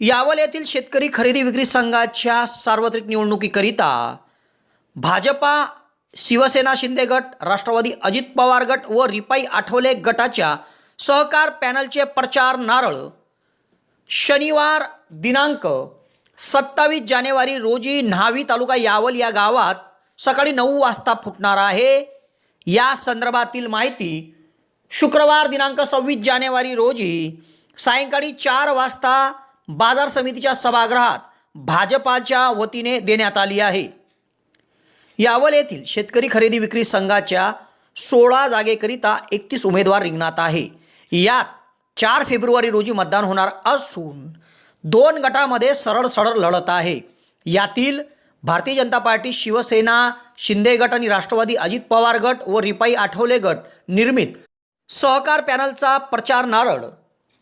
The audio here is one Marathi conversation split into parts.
यावल येथील शेतकरी खरेदी विक्री संघाच्या सार्वत्रिक निवडणुकीकरिता भाजपा शिवसेना शिंदे गट राष्ट्रवादी अजित पवार गट व रिपाई आठवले गटाच्या सहकार पॅनलचे प्रचार नारळ. शनिवार दिनांक सत्तावीस जानेवारी रोजी न्हावी तालुका यावल या गावात सकाळी नऊ वाजता फुटणार आहे. या संदर्भातील माहिती शुक्रवार दिनांक सव्वीस जानेवारी रोजी सायंकाळी चार वाजता बाजार समितीच्या सभागृहात भाजपाच्या वतीने देण्यात आली आहे. यावल येथील शेतकरी खरेदी विक्री संघाच्या सोळा जागेकरिता एकतीस उमेदवार रिंगणात आहे. यात चार फेब्रुवारी रोजी मतदान होणार असून दोन गटामध्ये सरळ सरळ लढत आहे. यातील भारतीय जनता पार्टी शिवसेना शिंदे गट आणि राष्ट्रवादी अजित पवार गट व रिपाई आठवले गट निर्मित. सहकार पॅनलचा प्रचार नारळ.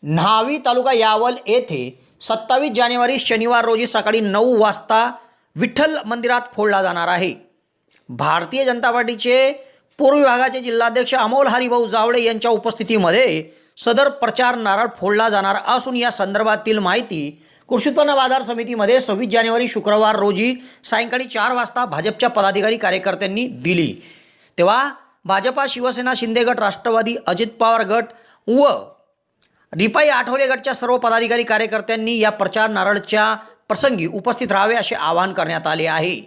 न्हावी तालुका यावल येथे सत्तावीस जानेवारी शनिवार रोजी सकाळी नऊ वाजता विठ्ठल मंदिरात फोडला जाणार आहे. भारतीय जनता पार्टीचे पूर्व विभागाचे जिल्हाध्यक्ष अमोल हरिभाऊ जावळे यांच्या उपस्थितीमध्ये सदर प्रचार नारळ फोडला जाणार असून या संदर्भातील माहिती कृषी उत्पन्न बाजार समितीमध्ये सव्वीस जानेवारी शुक्रवार रोजी सायंकाळी चार वाजता भाजपच्या पदाधिकारी कार्यकर्त्यांनी दिली. तेव्हा भाजपा शिवसेना शिंदे गट राष्ट्रवादी अजित पवार गट व रिपाई आठवले गटच्या सर्व पदाधिकारी कार्यकर्त्यांनी या प्रचार नारळच्या प्रसंगी उपस्थित राहावे असे आवाहन करण्यात आले आहे.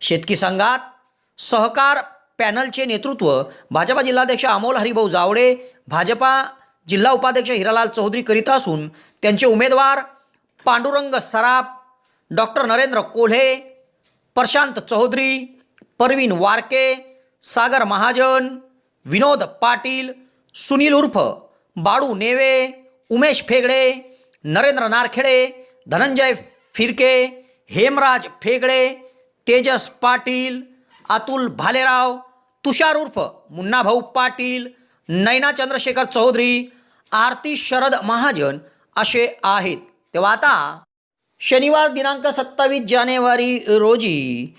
शेतकी संघात सहकार पॅनलचे नेतृत्व भाजपा जिल्हाध्यक्ष अमोल हरिभाऊ जावडे भाजपा जिल्हा उपाध्यक्ष हिरालाल चौधरी करीत असून त्यांचे उमेदवार पांडुरंग सराफ डॉक्टर नरेंद्र कोल्हे प्रशांत चौधरी परवीन वारके सागर महाजन विनोद पाटील सुनील उर्फ बाळू नेवे उमेश फेगडे नरेंद्र नारखेडे धनंजय फिरके हेमराज फेगडे तेजस पाटील अतुल भालेराव तुषार उर्फ मुन्नाभाऊ पाटील नैना चंद्रशेखर चौधरी आरती शरद महाजन असे आहेत. तेव्हा आता शनिवार दिनांक सत्तावीस जानेवारी रोजी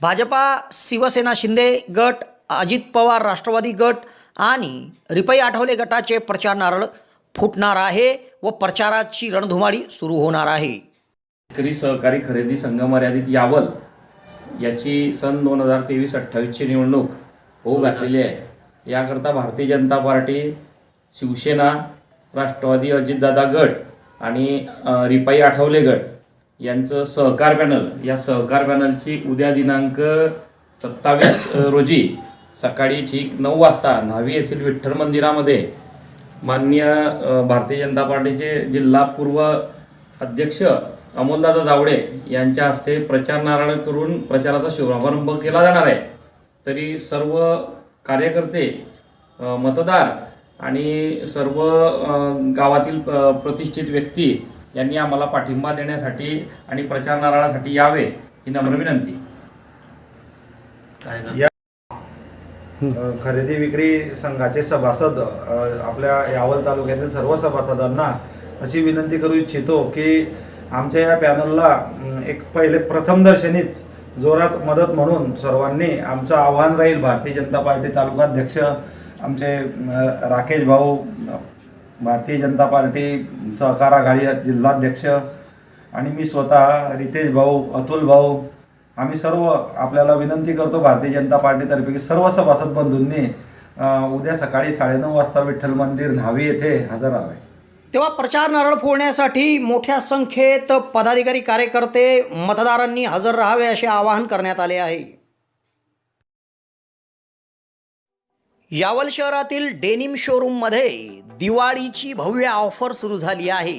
भाजपा शिवसेना शिंदे गट अजित पवार राष्ट्रवादी गट आणि रिपाई आठवले गटाचे प्रचार नारळ फुटणार आहे व प्रचाराची रणधुमाळी सुरू होणार आहे. शेतकरी सहकारी खरेदी संघ मर्यादित यावल याची सन दोन हजार तेवीस अठ्ठावीसची निवडणूक होऊ घातलेली आहे. याकरता भारतीय जनता पार्टी शिवसेना राष्ट्रवादी अजितदादा गट आणि रिपाई आठवले गट यांचं सहकार पॅनल या सहकार पॅनलची उद्या दिनांक सत्तावीस रोजी सकाळी ठीक नऊ वाजता न्हावी येथील विठ्ठल मंदिरामध्ये माननीय भारतीय जनता पार्टीचे जिल्हा पूर्व अध्यक्ष अमोलदादा जावडे यांच्या हस्ते प्रचार नारळ करून प्रचाराचा शुभारंभ केला जाणार आहे. तरी सर्व कार्यकर्ते मतदार आणि सर्व गावातील प्रतिष्ठित व्यक्ती यांनी आम्हाला पाठिंबा देण्यासाठी आणि प्रचार नारळासाठी यावे ही नम्र विनंती. खरेदी विक्री संघाचे सभासद आपल्या यावल तालुक्यातील सर्व सभासदांना अशी विनंती करू इच्छितो की आमच्या या पॅनलला एक पहिले प्रथमदर्शनीच जोरात मदत म्हणून सर्वांनी आमचं आव्हान राहील. भारतीय जनता पार्टी तालुकाध्यक्ष आमचे राकेश भाऊ भारतीय जनता पार्टी सहकार आघाडी जिल्हाध्यक्ष आणि मी स्वतः रितेश भाऊ अतुल भाऊ आम्ही सर्व आपल्याला विनंती करतो भारतीय जनता पार्टीतर्फे की सर्व सभासद बंधूंनी उद्या सकाळी साडेनऊ वाजता विठ्ठल मंदिर न्हावी येथे हजर राहावे. तेव्हा प्रचार नारळ फोडण्यासाठी मोठ्या संख्येत पदाधिकारी कार्यकर्ते मतदारांनी हजर राहावे असे आवाहन करण्यात आले आहे. यावल शहरातील डेनिम शोरूममध्ये दिवाळीची भव्य ऑफर सुरू झाली आहे.